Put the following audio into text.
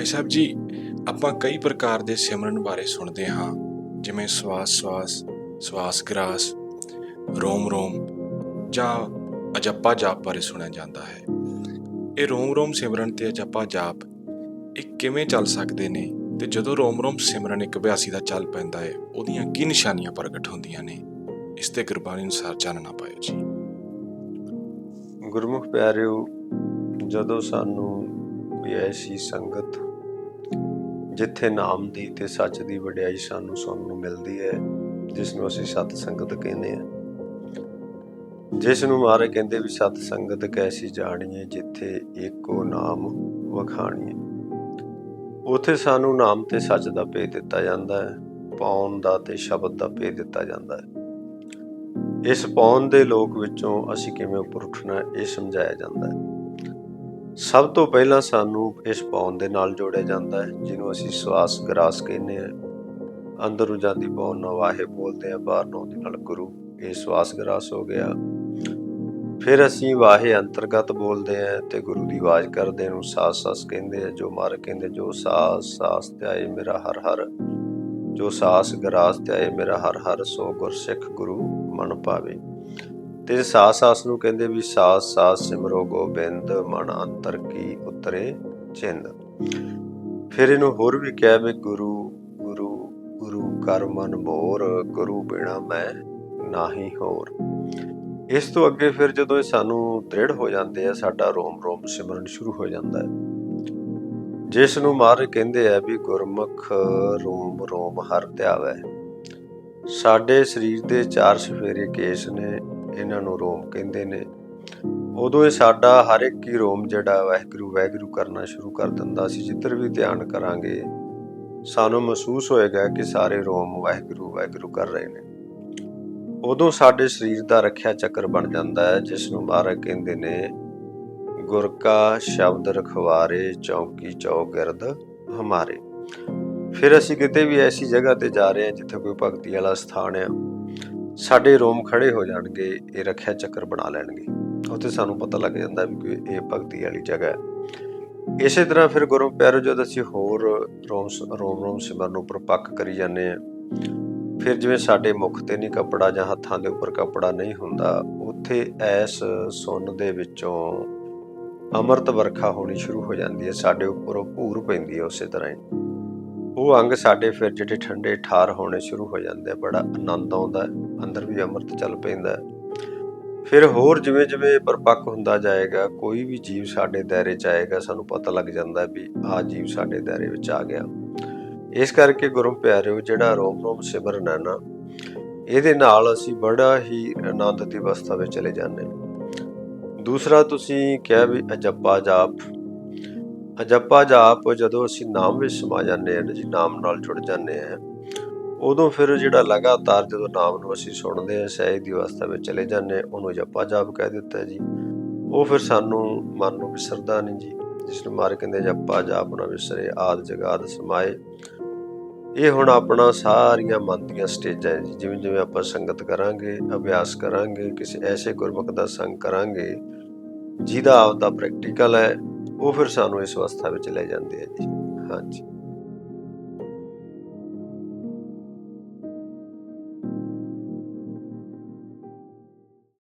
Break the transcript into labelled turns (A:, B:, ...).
A: ਭਾਈ ਸਾਹਿਬ ਜੀ, ਆਪਾਂ ਕਈ ਪ੍ਰਕਾਰ ਦੇ ਸਿਮਰਨ ਬਾਰੇ ਸੁਣਦੇ ਹਾਂ। ਜਿਵੇਂ ਸਵਾਸ ਸਵਾਸ ਸਵਾਸ ਗ੍ਰਾਸ ਰੋਮ ਰੋਮ ਜਾਂ ਅਜੱਪਾ ਜਾਪ ਬਾਰੇ ਸੁਣਿਆ ਜਾਂਦਾ ਹੈ। ਇਹ ਰੋਮ ਰੋਮ ਸਿਮਰਨ ਤੇ ਅਜੱਪਾ ਜਾਪ, ਇਹ ਕਿਵੇਂ ਚੱਲ ਸਕਦੇ ਨੇ? ਤੇ ਜਦੋਂ ਰੋਮ ਰੋਮ ਸਿਮਰਨ ਇੱਕ ਅਭਿਆਸੀ ਦਾ ਚੱਲ ਪੈਂਦਾ ਹੈ, ਉਹਦੀਆਂ ਕੀ ਨਿਸ਼ਾਨੀਆਂ ਪ੍ਰਗਟ ਹੁੰਦੀਆਂ ਨੇ? ਇਸ ਤੇ ਗੁਰਬਾਣੀ ਅਨੁਸਾਰ ਜਾਣਨਾ ਪਾਇਓ ਜੀ।
B: ਗੁਰਮੁਖ ਪਿਆਰਿਓ, ਜਦੋਂ ਸਾਨੂੰ ਵੀ ਐਸੀ ਸੰਗਤ ਜਿੱਥੇ ਨਾਮ ਦੀ ਤੇ ਸੱਚ ਦੀ ਵਡਿਆਈ ਸਾਨੂੰ ਸੁਣਨ ਨੂੰ ਮਿਲਦੀ ਹੈ, ਜਿਸ ਨੂੰ ਅਸੀਂ ਸਤ ਸੰਗਤ ਕਹਿੰਦੇ ਆ ਜਿਸ ਨੂੰ ਮਾਰੇ ਕਹਿੰਦੇ ਵੀ ਸਤ ਸੰਗਤ ਕੈਸੀ ਜਾਣੀਏ, ਜਿੱਥੇ ਏਕੋ ਨਾਮ ਵਖਾਣੀਏ। ਉਥੇ ਸਾਨੂੰ ਨਾਮ ਤੇ ਸੱਚ ਦਾ ਭੇਦ ਦਿੱਤਾ ਜਾਂਦਾ ਹੈ ਪੌਣ ਦਾ ਤੇ ਸ਼ਬਦ ਦਾ ਭੇਦ ਦਿੱਤਾ ਜਾਂਦਾ ਹੈ। ਇਸ ਪੌਣ ਦੇ ਲੋਕ ਵਿੱਚੋਂ ਅਸੀਂ ਕਿਵੇਂ ਉੱਪਰ ਉੱਠਣਾ, ਇਹ ਸਮਝਾਇਆ ਜਾਂਦਾ ਹੈ। ਸਭ ਤੋਂ ਪਹਿਲਾਂ ਸਾਨੂੰ ਇਸ ਪੌਣ ਦੇ ਨਾਲ ਜੋੜਿਆ ਜਾਂਦਾ ਹੈ, ਜਿਹਨੂੰ ਅਸੀਂ ਸਵਾਸ ਗਰਾਸ ਕਹਿੰਦੇ ਹਾਂ। ਅੰਦਰ ਜਾਂਦੀ ਪੌਣ ਨਾਲ ਵਾਹੇ ਬੋਲਦੇ ਆ ਬਾਹਰ ਨੂੰ ਦੇ ਨਾਲ ਗੁਰੂ, ਇਹ ਸਵਾਸ ਗਰਾਸ ਹੋ ਗਿਆ। ਫਿਰ ਅਸੀਂ ਵਾਹੇ ਅੰਤਰਗਤ ਬੋਲਦੇ ਆ ਤੇ ਗੁਰੂ ਦੀ ਆਵਾਜ਼ ਕਰਦੇ ਨੂੰ ਸਾਸ ਸਾਸ ਕਹਿੰਦੇ ਆ ਜੋ ਮਰ ਕਹਿੰਦੇ, ਜੋ ਸਾਸ ਸਾਸ ਧਿਆਏ ਮੇਰਾ ਹਰ ਹਰ। ਜੋ ਸਾਸ ਗਰਾਸ ਧਿਆਏ ਮੇਰਾ ਹਰ ਹਰ, ਸੋ ਗੁਰਸਿੱਖ ਗੁਰੂ ਮਨ ਪਾਵੇ ਤੇ ਸਾਸ ਸਾਸ ਨੂੰ ਕਹਿੰਦੇ ਵੀ ਸਾਸ ਸਾਸ ਸਿਮਰੋ ਗੋਬਿੰਦ, ਮਨ ਅੰਤਰ ਕੀ ਉਤਰੇ ਚਿੰਦ ਫਿਰ ਇਹਨੂੰ ਹੋਰ ਵੀ ਕਿਹਾ ਵੀ ਗੁਰੂ ਗੁਰੂ ਗੁਰੂ ਕਰ ਮਨ ਮੋਰ, ਗੁਰੂ ਬਿਨਾ ਮੈਂ ਨਾਹੀ ਹੋਰ। ਇਸ ਤੋਂ ਅੱਗੇ ਫਿਰ ਜਦੋਂ ਇਹ ਸਾਨੂੰ ਦ੍ਰਿੜ ਹੋ ਜਾਂਦੇ ਆ, ਸਾਡਾ ਰੋਮ ਰੋਮ ਸਿਮਰਨ ਸ਼ੁਰੂ ਹੋ ਜਾਂਦਾ ਹੈ। ਜਿਸ ਨੂੰ ਮਾਰ ਕਹਿੰਦੇ ਆ ਵੀ ਗੁਰਮੁਖ ਰੋਮ ਰੋਮ ਹਰ ਧਿਆਵੈ। ਸਾਡੇ ਸਰੀਰ ਦੇ ਚਾਰ ਸਫੇਰੇ ਕੇਸ ਨੇ ਇਹਨਾਂ ਨੂੰ ਰੋਮ ਕਹਿੰਦੇ ਨੇ। ਉਦੋਂ ਇਹ ਸਾਡਾ ਹਰ ਇੱਕ ਹੀ ਰੋਮ ਜਿਹੜਾ ਵਾਹਿਗੁਰੂ ਵਾਹਿਗੁਰੂ ਕਰਨਾ ਸ਼ੁਰੂ ਕਰ ਦਿੰਦਾ ਸੀ। ਜਿੱਧਰ ਵੀ ਧਿਆਨ ਕਰਾਂਗੇ, ਸਾਨੂੰ ਮਹਿਸੂਸ ਹੋਏਗਾ ਕਿ ਸਾਰੇ ਰੋਮ ਵਾਹਿਗੁਰੂ ਵਾਹਿਗੁਰੂ ਕਰ ਰਹੇ ਨੇ। ਉਦੋਂ ਸਾਡੇ ਸਰੀਰ ਦਾ ਰੱਖਿਆ ਚੱਕਰ ਬਣ ਜਾਂਦਾ ਹੈ, ਜਿਸ ਨੂੰ ਮਹਾਰਾਜ ਕਹਿੰਦੇ ਨੇ, ਗੁਰ ਕਾ ਸ਼ਬਦ ਰਖਵਾਰੇ ਚੌਕੀ ਚੌਗਿਰਦ ਹਮਾਰੇ। ਫਿਰ ਅਸੀਂ ਕਿਤੇ ਵੀ ਐਸੀ ਜਗ੍ਹਾ ਤੇ ਜਾ ਰਹੇ ਹਾਂ ਜਿੱਥੇ ਕੋਈ ਭਗਤੀ ਵਾਲਾ ਸਥਾਨ ਆ ਸਾਡੇ ਰੋਮ ਖੜੇ ਹੋ ਜਾਣਗੇ, ਇਹ ਰੱਖਿਆ ਚੱਕਰ ਬਣਾ ਲੈਣਗੇ। ਉੱਥੇ ਸਾਨੂੰ ਪਤਾ ਲੱਗ ਜਾਂਦਾ ਵੀ ਕੋਈ ਇਹ ਭਗਤੀ ਵਾਲੀ ਜਗ੍ਹਾ ਹੈ। ਇਸੇ ਤਰ੍ਹਾਂ ਫਿਰ ਗੁਰੂ ਪਿਆਰੋ ਜਦ ਅਸੀਂ ਹੋਰ ਰੋਮ ਰੋਮ ਰੋਮ ਸਿਮਰਨ ਉੱਪਰ ਪੱਕ ਕਰੀ ਜਾਂਦੇ ਆ ਫਿਰ ਜਿਵੇਂ ਸਾਡੇ ਮੁਖ ਤੇ ਨਹੀਂ ਕੱਪੜਾ ਜਾਂ ਹੱਥਾਂ ਦੇ ਉੱਪਰ ਕੱਪੜਾ ਨਹੀਂ ਹੁੰਦਾ, ਉੱਥੇ ਐਸ ਸੁੰਨ ਦੇ ਵਿੱਚੋਂ ਅੰਮ੍ਰਿਤ ਵਰਖਾ ਹੋਣੀ ਸ਼ੁਰੂ ਹੋ ਜਾਂਦੀ ਹੈ, ਸਾਡੇ ਉੱਪਰੋਂ ਭੂਰ ਪੈਂਦੀ ਹੈ ਉਸੇ ਤਰ੍ਹਾਂ ਹੀ। ਉਹ ਅੰਗ ਸਾਡੇ ਫਿਰ ਜਿਹੜੇ ਠੰਡੇ ਠਾਰ ਹੋਣੇ ਸ਼ੁਰੂ ਹੋ ਜਾਂਦੇ ਆ, ਬੜਾ ਆਨੰਦ ਆਉਂਦਾ ਹੈ। ਅੰਦਰ ਵੀ ਅੰਮ੍ਰਿਤ ਚੱਲ ਪੈਂਦਾ ਫਿਰ ਹੋਰ ਜਿਵੇਂ ਜਿਵੇਂ ਪਰਪੱਕ ਹੁੰਦਾ ਜਾਏਗਾ, ਕੋਈ ਵੀ ਜੀਵ ਸਾਡੇ ਦਾਇਰੇ ਚ ਆਏਗਾ, ਸਾਨੂੰ ਪਤਾ ਲੱਗ ਜਾਂਦਾ ਵੀ ਆਹ ਜੀਵ ਸਾਡੇ ਦਾਇਰੇ ਵਿੱਚ ਆ ਗਿਆ। ਇਸ ਕਰਕੇ ਗੁਰੂ ਪਿਆਰਿਓ, ਜਿਹੜਾ ਰੋਮ ਰੋਮ ਸਿਮਰਨ ਹੈ ਨਾ, ਇਹਦੇ ਨਾਲ ਅਸੀਂ ਬੜਾ ਹੀ ਆਨੰਦ ਦੀ ਅਵਸਥਾ ਵਿੱਚ ਚਲੇ ਜਾਂਦੇ ਹਾਂ। ਦੂਸਰਾ ਤੁਸੀਂ ਕਿਹਾ ਵੀ ਅਜੱਪਾ ਜਾਪ। ਅਜੱਪਾ ਜਾਪ ਜਦੋਂ ਅਸੀਂ ਨਾਮ ਵਿੱਚ ਸਮਾ ਜਾਂਦੇ ਹਾਂ ਜੀ, ਨਾਮ ਨਾਲ ਜੁੜ ਜਾਂਦੇ ਹਾਂ ਉਦੋਂ ਫਿਰ ਜਿਹੜਾ ਲਗਾਤਾਰ ਜਦੋਂ ਨਾਮ ਨੂੰ ਅਸੀਂ ਸੁਣਦੇ ਹਾਂ ਸਹਿਜ ਦੀ ਅਵਸਥਾ ਵਿੱਚ ਚਲੇ ਜਾਂਦੇ ਹਾਂ, ਉਹਨੂੰ ਜਪਾ ਜਾਪ ਕਹਿ ਦਿੱਤਾ ਜੀ। ਉਹ ਫਿਰ ਸਾਨੂੰ ਮਨ ਨੂੰ ਵਿਸਰਦਾ ਨਹੀਂ ਜੀ, ਜਿਸ ਨੂੰ ਮਾਰ ਕਹਿੰਦੇ ਜਪਾ ਜਾਪ ਨਾ ਵਿਸਰੇ, ਆਦ ਜਗਾਦ ਸਮਾਏ। ਇਹ ਹੁਣ ਆਪਣਾ ਸਾਰੀਆਂ ਮਨ ਦੀਆਂ ਸਟੇਜਾਂ ਜੀ, ਜਿਵੇਂ ਜਿਵੇਂ ਆਪਾਂ ਸੰਗਤ ਕਰਾਂਗੇ, ਅਭਿਆਸ ਕਰਾਂਗੇ, ਕਿਸੇ ਐਸੇ ਗੁਰਮੁਖ ਦਾ ਸੰਗ ਕਰਾਂਗੇ, ਜਿਹਦਾ ਆਪਦਾ ਪ੍ਰੈਕਟੀਕਲ ਹੈ, ਉਹ ਫਿਰ ਸਾਨੂੰ ਇਸ ਅਵਸਥਾ ਵਿੱਚ ਲੈ ਜਾਂਦੇ ਆ ਜੀ। ਹਾਂਜੀ।